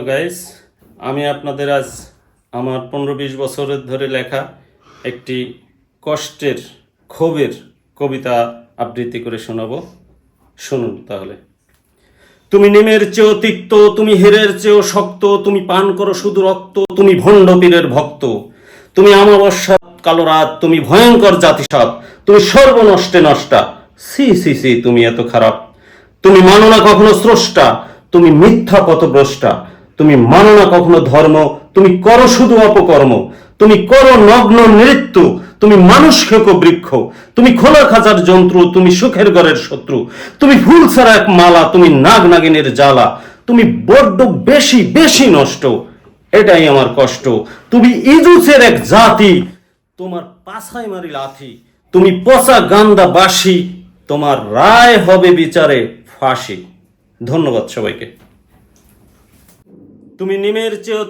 Guys আমি আপনাদের আজ আমার পনেরো বিশ বছরের ধরে লেখা একটি কষ্টের, ক্ষোভের কবিতা আবৃত্তি করে শোনাবো। শুনুন তাহলে। তুমি নিমের চেয়েও তিক্ত, তুমি হেরের চেয়েও শক্ত, তুমি পান করো শুধু রক্ত, তুমি ভণ্ড পীরের ভক্ত। তুমি আমাবস্যা কালো রাত, তুমি ভয়ঙ্কর জাতিসাপ, তুমি সর্বনষ্টে নষ্টা। সি সি সি, তুমি এত খারাপ। তুমি মানো না কখনো স্রষ্টা, তুমি মিথ্যা পথভ্রষ্টা। তুমি মানো না কখনো ধর্ম, তুমি করো শুধু অপকর্ম। তুমি করো নগ্ন নৃত্য, তুমি মানুষ খেকো বৃক্ষ। তুমি খোলা খাঁচার যন্ত্র, তুমি সুখের ঘরের শত্রু। তুমি ফুল ছাড়া এক মালা, তুমি নাগ নাগিনের জ্বালা। তুমি বড্ড বেশি বেশি নষ্ট। এটাই আমার কষ্ট। তুমি ইজুসের এক জাতি, তোমার পাছায় মারি লাথি। তুমি পচা গান্দা বাসি তোমার রায় হবে বিচারে ফাঁসি। ধন্যবাদ সবাইকে। তুমি নিমের চেয়েও